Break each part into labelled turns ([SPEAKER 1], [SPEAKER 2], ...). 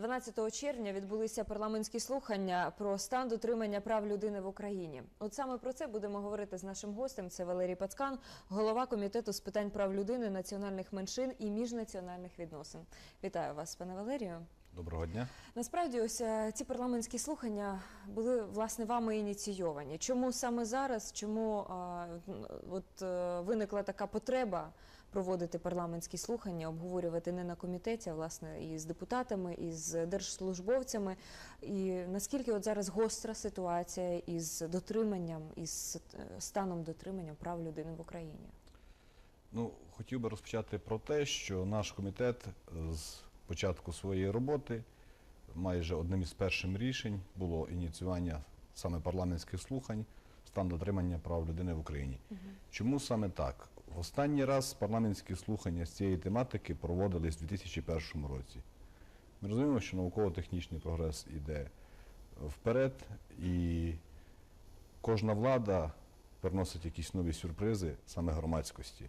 [SPEAKER 1] 12 червня відбулися парламентські слухання про стан дотримання прав людини в Україні. От саме про це будемо говорити з нашим гостем. Це Валерій Пацкан, голова комітету з питань прав людини, національних меншин і міжнаціональних відносин. Вітаю вас, пане Валерію.
[SPEAKER 2] Доброго дня.
[SPEAKER 1] Насправді, ось е, ці парламентські слухання були власне вами ініційовані. Чому саме зараз? Чому от е, виникла така потреба проводити парламентські слухання, обговорювати не на комітеті, а власне і з депутатами, і з держслужбовцями? І наскільки от зараз гостра ситуація із дотриманням, із е, станом дотримання прав людини в Україні?
[SPEAKER 2] Ну, хотів би розпочати про те, що наш комітет з початку своєї роботи майже одним із перших рішень було ініціювання саме парламентських слухань стан дотримання прав людини в Україні. Чому саме так? В останній раз парламентські слухання з цієї тематики проводились у 2001 році. Ми розуміємо, що науково-технічний прогрес йде вперед, і кожна влада приносить якісь нові сюрпризи саме громадськості.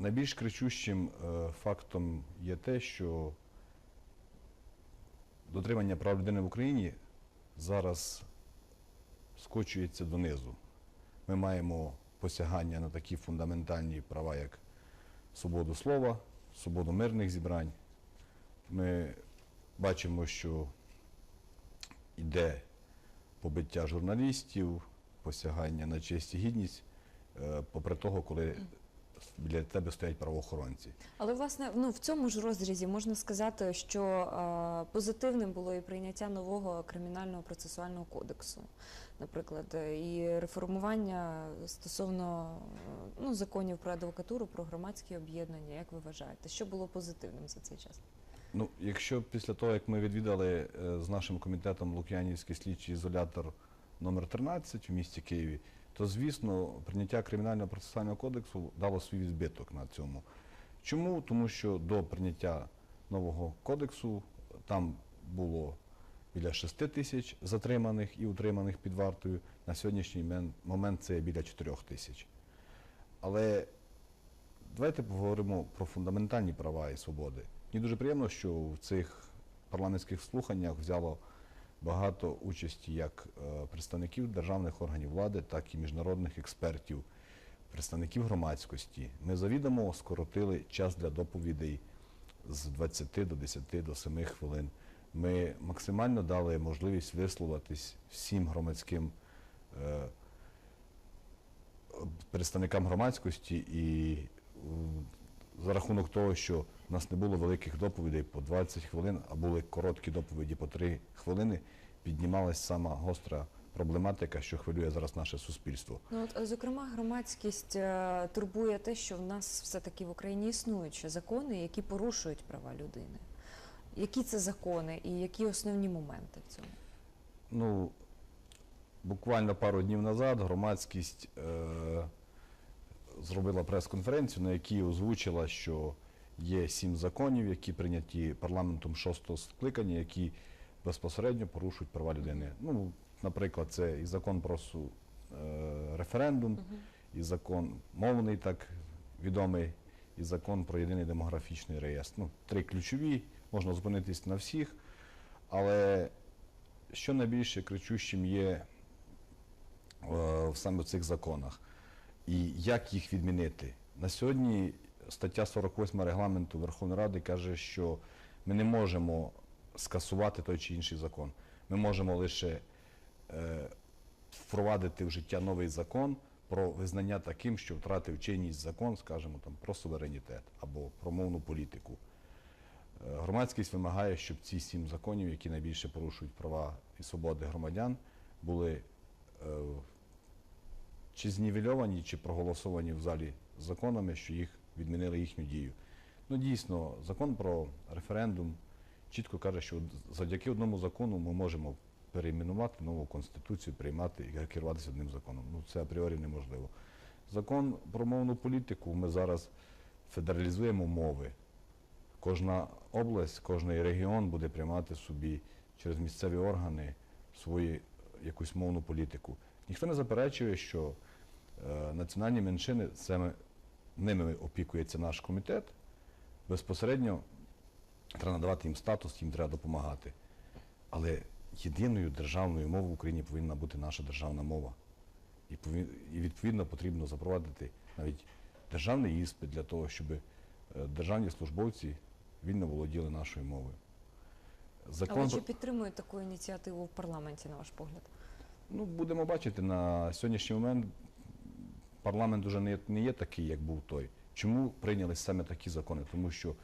[SPEAKER 2] Найбільш кричущим е, фактом є те, що дотримання прав людини в Україні зараз скочується донизу. Ми маємо посягання на такі фундаментальні права, як свободу слова, свободу мирних зібрань. Ми бачимо, що йде побиття журналістів, посягання на честь і гідність, е, попри того, коли біля тебе стоять правоохоронці.
[SPEAKER 1] Але власне ну в цьому ж розрізі можна сказати, що е, позитивним було і прийняття нового кримінального процесуального кодексу, наприклад, е, і реформування стосовно е, ну законів про адвокатуру, про громадські об'єднання. Як ви вважаєте, що було позитивним за цей час?
[SPEAKER 2] Ну, якщо після того, як ми відвідали е, з нашим комітетом Лук'янівський слідчий ізолятор номер 13 в місті Києві, то звісно прийняття кримінального процесуального кодексу дало свій відбиток на цьому. Чому? Тому що до прийняття нового кодексу там було біля 6 тисяч затриманих і утриманих під вартою. На сьогоднішній момент це біля 4 тисяч. Але давайте поговоримо про фундаментальні права і свободи. Мені дуже приємно, що в цих парламентських слуханнях взяло багато участі як е, представників державних органів влади, так і міжнародних експертів, представників громадськості. Ми завідомо скоротили час для доповідей з 20 до 10 до 7 хвилин. Ми максимально дали можливість висловитись всім громадським е, представникам громадськості і за рахунок того, що в нас не було великих доповідей по 20 хвилин, а були короткі доповіді по 3 хвилини, піднімалась сама гостра проблематика, що хвилює зараз наше суспільство.
[SPEAKER 1] Ну от е, зокрема, громадськість е, турбує те, що в нас все таки в Україні існують ще закони, які порушують права людини. Які це закони і які основні моменти в цьому?
[SPEAKER 2] Ну, буквально пару днів назад громадськість е, зробила прес-конференцію, на якій озвучила, що є сім законів, які прийняті парламентом шостого скликання, які безпосередньо порушують права людини. Ну, наприклад, це і закон про су, е, референдум, і закон мовний, так відомий, і закон про єдиний демографічний реєстр. Ну, три ключові, можна зупинитись на всіх, але що найбільше кричущим є е, саме в цих законах і як їх відмінити. На сьогодні стаття 48 регламенту Верховної Ради каже, що ми не можемо скасувати той чи інший закон. Ми можемо лише е, впровадити в життя новий закон про визнання таким, що втратив чинність закон, скажімо, там, про суверенітет або про мовну політику. Е, Громадськість вимагає, щоб ці сім законів, які найбільше порушують права і свободи громадян, були е, чи знівельовані, чи проголосовані в залі законами, що їх відмінили їхню дію. Ну дійсно, закон про референдум чітко каже, що завдяки одному закону ми можемо перейменувати нову конституцію, приймати і керуватися одним законом. Ну це апріорі неможливо. Закон про мовну політику ми зараз федералізуємо мови. Кожна область, кожний регіон буде приймати собі через місцеві органи свою якусь мовну політику. Ніхто не заперечує, що е, національні меншини саме ними опікується наш комітет. Безпосередньо треба надавати їм статус, їм треба допомагати. Але єдиною державною мовою в Україні повинна бути наша державна мова. І, відповідно потрібно запровадити навіть державний іспит для того, щоб е, державні службовці вільно володіли нашою мовою.
[SPEAKER 1] Але чи
[SPEAKER 2] про-
[SPEAKER 1] підтримують таку ініціативу в парламенті, на ваш погляд?
[SPEAKER 2] Ну, будемо бачити, на сьогоднішній момент парламент вже не, не є такий, як був той. Чому прийняли саме такі закони? Тому що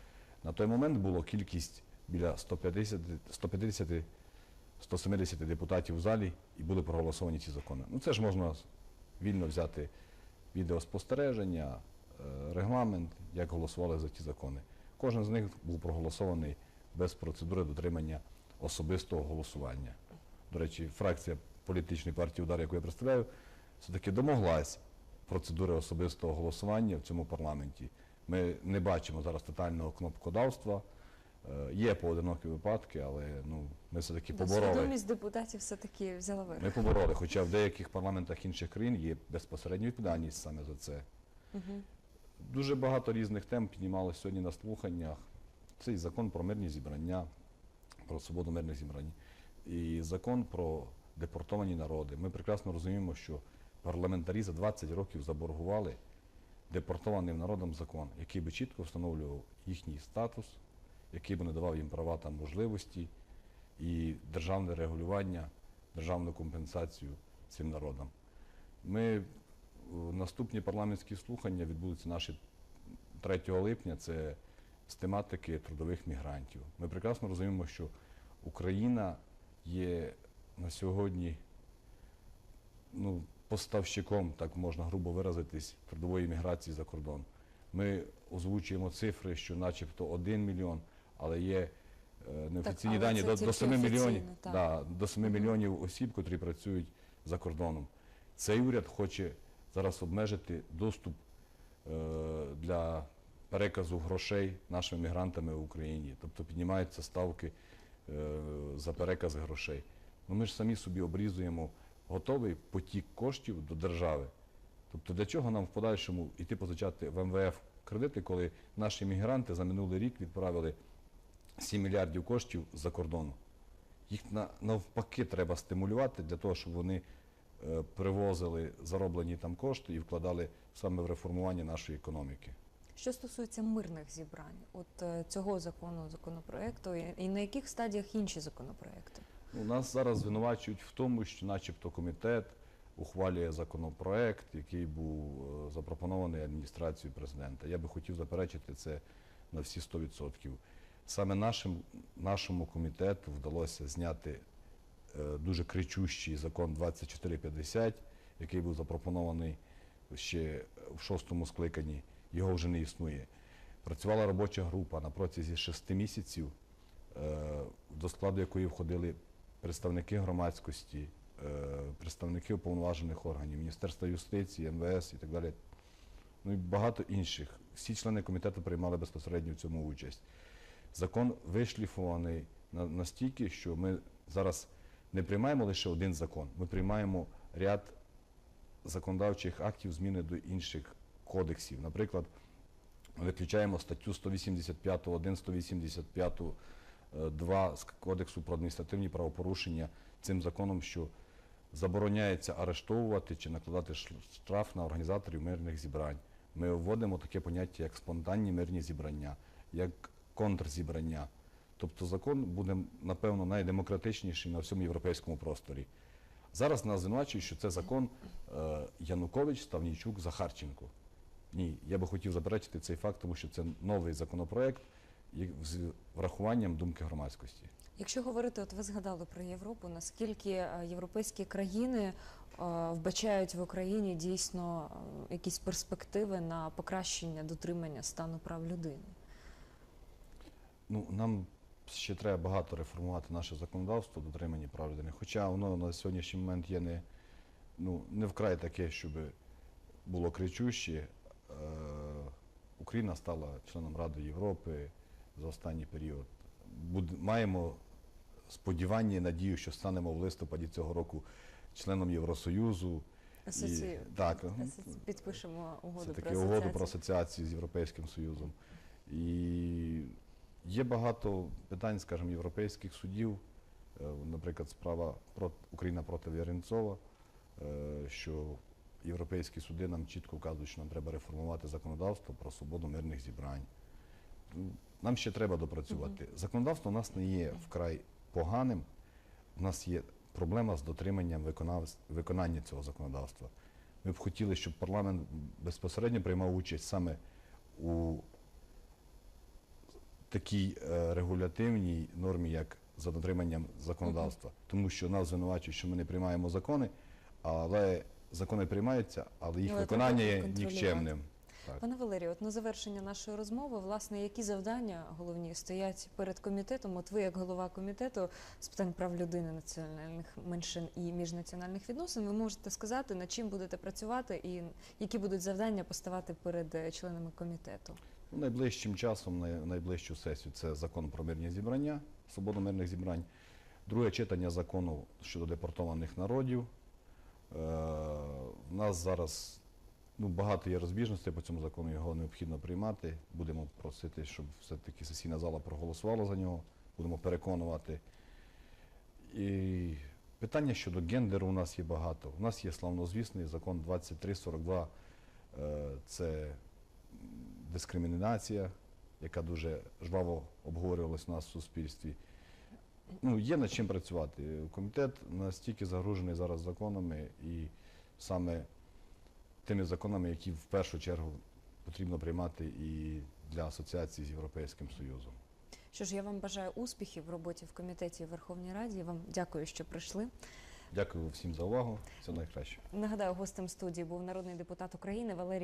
[SPEAKER 2] на той момент було кількість біля 150, 150 170 депутатів в залі і були проголосовані ці закони. Ну це ж можна вільно взяти відеоспостереження, е, регламент, як голосували за ті закони. Кожен з них був проголосований без процедури дотримання особистого голосування. До речі, фракція політичної партії Удар, яку я представляю, все-таки домоглась процедури особистого голосування в цьому парламенті. Ми не бачимо зараз тотального кнопкодавства. Е, Є поодинокі випадки, але ну, ми все-таки
[SPEAKER 1] Да,
[SPEAKER 2] побороли.
[SPEAKER 1] Свідомість депутатів все-таки взяла верх.
[SPEAKER 2] Ми побороли, хоча в деяких парламентах інших країн є безпосередня відповідальність саме за це.
[SPEAKER 1] Мгм.
[SPEAKER 2] Дуже багато різних тем піднімалося сьогодні на слуханнях. Це і закон про мирні зібрання, про свободу мирних зібрань, і закон про депортовані народи. Ми прекрасно розуміємо, що парламентарі за 20 років заборгували депортованим народам закон, який би чітко встановлював їхній статус, який би надавав їм права та можливості і державне регулювання, державну компенсацію цим народам. Ми наступні парламентські слухання відбудуться наші 3 липня. Це з тематики трудових мігрантів. Ми прекрасно розуміємо, що Україна є на сьогодні ну, поставщиком, так можна грубо виразитись, трудової міграції за кордон. Ми озвучуємо цифри, що начебто 1 мільйон, але є е, неофіційні дані до, до 7 мільйонів, да, до 7 мільйонів осіб, котрі працюють за кордоном. Цей уряд хоче зараз обмежити доступ е, для переказу грошей нашими мігрантами в Україні. Тобто піднімаються ставки е, за переказ грошей. Ну ми ж самі собі обрізуємо готовий потік коштів до держави. Тобто для чого нам в подальшому йти позичати в МВФ кредити, коли наші мігранти за минулий рік відправили 7 мільярдів коштів за кордону? Їх навпаки треба стимулювати для того, щоб вони е, привозили зароблені там кошти і вкладали саме в реформування нашої економіки.
[SPEAKER 1] Що стосується мирних зібрань, от е, цього закону, законопроекту, і, і на яких стадіях інші законопроекти?
[SPEAKER 2] У нас зараз звинувачують в тому, що начебто комітет ухвалює законопроект, який був е, запропонований адміністрацією президента. Я би хотів заперечити це на всі 100%. Саме нашим, нашому комітету вдалося зняти е, дуже кричущий закон 2450, який був запропонований ще в шостому скликанні. Його вже не існує. Працювала робоча група на протязі шести місяців, е, до складу якої входили представники громадськості, е, представники уповноважених органів, Міністерства юстиції, МВС і так далі. Ну і багато інших. Всі члени комітету приймали безпосередньо в цьому участь. Закон вишліфований настільки, що ми зараз не приймаємо лише один закон, ми приймаємо ряд законодавчих актів зміни до інших кодексів. Наприклад, виключаємо статтю 185 1, 185 2 з Кодексу про адміністративні правопорушення цим законом, що забороняється арештовувати чи накладати штраф на організаторів мирних зібрань. Ми вводимо таке поняття, як спонтанні мирні зібрання, як контрзібрання. Тобто закон буде, напевно, найдемократичніший на всьому європейському просторі. Зараз нас звинувачують, що це закон е, Янукович, Ставнійчук, Захарченко. Ні, я би хотів заперечити цей факт, тому що це новий законопроект з врахуванням думки громадськості.
[SPEAKER 1] Якщо говорити, от ви згадали про Європу, наскільки е, європейські країни е, вбачають в Україні дійсно е, якісь перспективи на покращення дотримання стану прав людини?
[SPEAKER 2] Ну, нам ще треба багато реформувати наше законодавство дотримання прав людини. Хоча воно на сьогоднішній момент є не, ну, не вкрай таке, щоб було кричуще. Україна стала членом Ради Європи за останній період. Буд- маємо сподівання і надію, що станемо в листопаді цього року членом Євросоюзу.
[SPEAKER 1] Асоці...
[SPEAKER 2] І, так,
[SPEAKER 1] Підпишемо угоду
[SPEAKER 2] це
[SPEAKER 1] про
[SPEAKER 2] таки угоду про асоціацію з Європейським Союзом. І Є багато питань, скажімо, європейських судів. Е, Наприклад, справа Україна проти Віренцова, е, що європейські суди нам чітко вказують, що нам треба реформувати законодавство про свободу мирних зібрань. Нам ще треба допрацювати. Законодавство у нас не є вкрай поганим. У нас є проблема з дотриманням виконання цього законодавства. Ми б хотіли, щоб парламент безпосередньо приймав участь саме у такій е, регулятивній нормі, як за дотриманням законодавства. Тому що нас звинувачують, що ми не приймаємо закони, але закони приймаються, але їх
[SPEAKER 1] Але
[SPEAKER 2] виконання є нікчемним. Так.
[SPEAKER 1] Пане Валерію, от на завершення нашої розмови, власне, які завдання головні стоять перед комітетом? От ви, як голова комітету з питань прав людини, національних меншин і міжнаціональних відносин, ви можете сказати, над чим будете працювати і які будуть завдання поставати перед е, членами комітету?
[SPEAKER 2] Ну, Найближчим часом, на найближчу сесію, це закон про мирні зібрання, свободу мирних зібрань. Друге читання закону щодо депортованих народів. Е, в нас зараз ну, багато є розбіжностей по цьому закону, його необхідно приймати. Будемо просити, щоб все-таки сесійна зала проголосувала за нього. Будемо переконувати. І питання щодо гендеру у нас є багато. У нас є славнозвісний закон 2342. Е, Це дискримінація, яка дуже жваво обговорювалась у нас в суспільстві. Ну, є над чим працювати. Комітет настільки загружений зараз законами і саме тими законами, які в першу чергу потрібно приймати і для асоціації з Європейським Союзом.
[SPEAKER 1] Що ж, я вам бажаю успіхів в роботі в комітеті Верховній Раді. Вам дякую, що прийшли.
[SPEAKER 2] Дякую всім за увагу. Все найкраще.
[SPEAKER 1] Нагадаю, гостем студії був народний депутат України Валерій